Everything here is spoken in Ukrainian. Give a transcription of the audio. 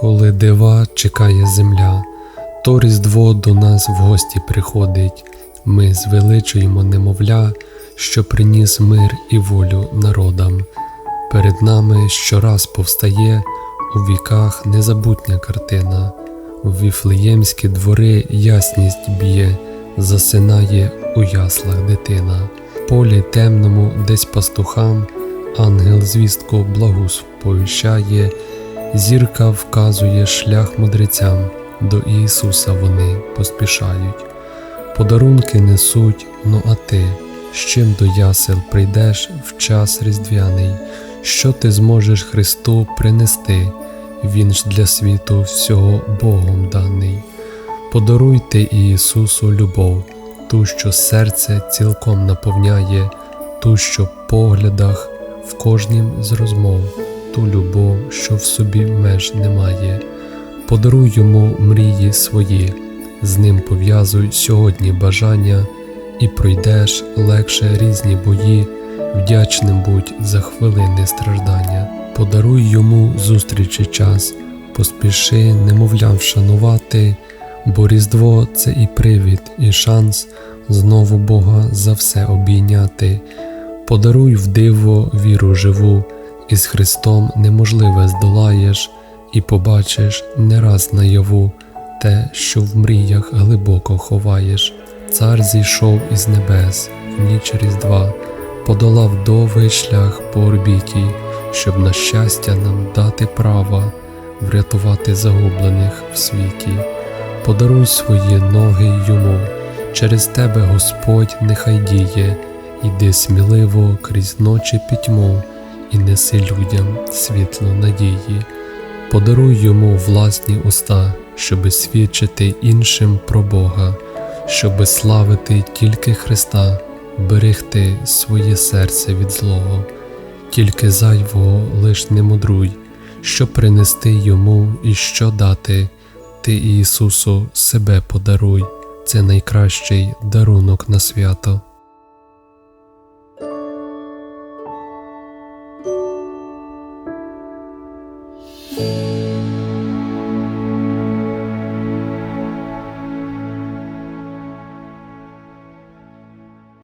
Коли дива чекає земля, то різдво до нас в гості приходить. Ми звеличуємо немовля, що приніс мир і волю народам. Перед нами щораз повстає у віках незабутня картина. У віфлеємські двори ясність б'є, засинає у яслах дитина. Полі темному десь пастухам ангел звістку благу сповіщає, зірка вказує шлях мудрецям, до Ісуса вони поспішають. Подарунки несуть, ну а ти, з чим до ясел прийдеш в час різдвяний, що ти зможеш Христу принести, Він ж для світу всього Богом даний. Подаруйте Ісусу любов, ту, що серце цілком наповняє, ту, що в поглядах в кожнім з розмов, ту любов, що в собі меж немає. Подаруй йому мрії свої, з ним пов'язуй сьогодні бажання, і пройдеш легше різні бої, вдячним будь за хвилини страждання. Подаруй йому зустрічі час, поспіши, немовлям вшанувати, бо Різдво це і привід, і шанс знову Бога за все обійняти. Подаруй в диво віру живу, і з Христом неможливе здолаєш, і побачиш не раз наяву те, що в мріях глибоко ховаєш. Цар зійшов із небес в ніч Різдва, подолав довгий шлях по орбіті, щоб на щастя нам дати права врятувати загублених в світі. Подаруй свої ноги йому, через тебе Господь нехай діє, іди сміливо крізь ночі пітьму і неси людям світло надії. Подаруй йому власні уста, щоби свідчити іншим про Бога, щоби славити тільки Христа, берегти своє серце від злого, тільки зайвого лиш не мудруй, що принести йому і що дати, ти Ісусу себе подаруй, це найкращий дарунок на свято.